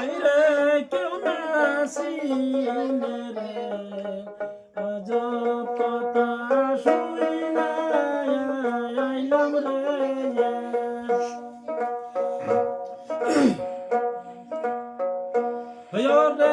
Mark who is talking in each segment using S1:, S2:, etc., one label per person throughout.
S1: আইরে কেউ নাসি রে। আজব কথা শুনি না আইলাম রে। হয়রে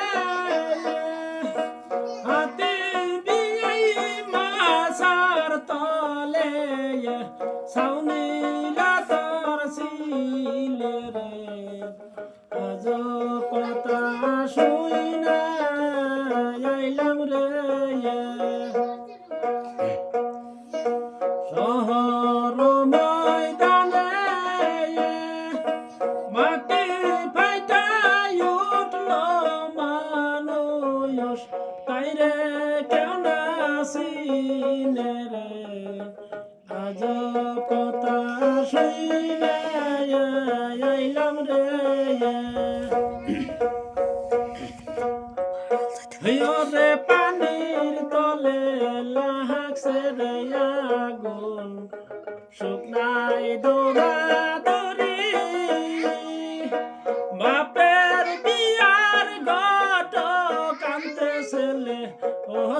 S1: তলে সাউনিলা তোর শিলে রে। আজ কথা শুই না, আইলাম রে। শহর ময়দানে মাটি ফাইটাই উঠল মানুষ। তাইরে কেউ নাসিনে রে আজ কথা শুইলে আইলাম রে। হইরে পানির তলে লাগছে রে আগুন শুকনাই দৌড়া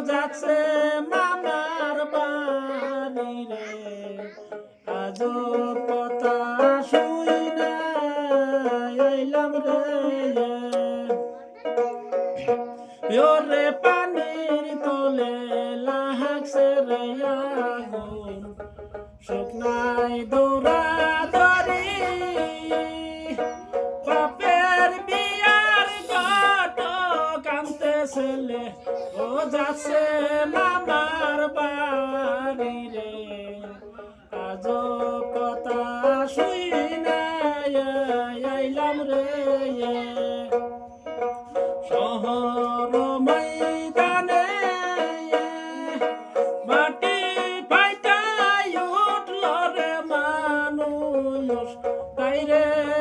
S1: যাচ্ছে মামার বাড়ি রে। আজ ও যাচ্ছে মামার বাড়ি রে। আজ কথা শুই আইলাম রে। শহর ময়দানে মাটি ফাইটাই উঠল রে মানুষ। কেউ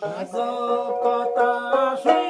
S1: Mas o cota